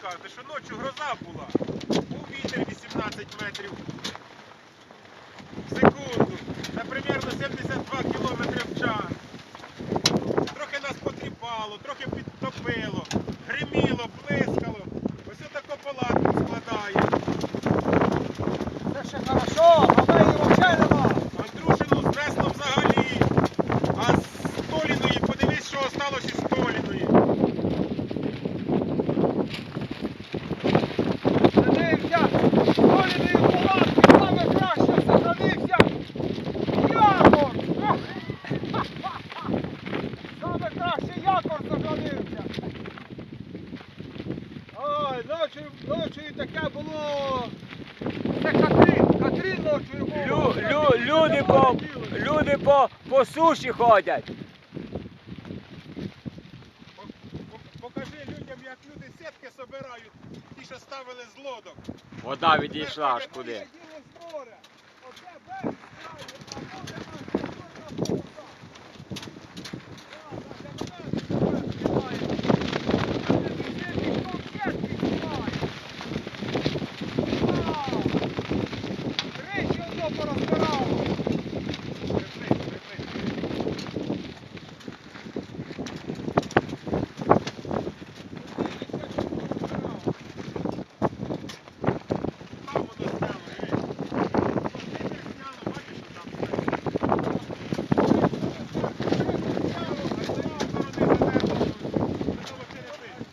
сказати, що ночі гроза була. Був вітер 18 метрів в секунду. Це примерно 72 кілометри в час. Трохи нас потріпало, трохи підтопило, гриміло, блискало. Ось отако палатку складає. Це ще хорошо, а неї взагалі нема. Андрушину знесло взагалі. А з Толіної, подивись, що осталось із Толіної. Ночі, ночі таке було. Це Катрин, Катрін ночі було. Лю, лю, люди по, люди по, по суші ходять. По- по- Покажи людям, як люди сітки собирають, ті, що ставили з лодок. Вода відійшла аж куди.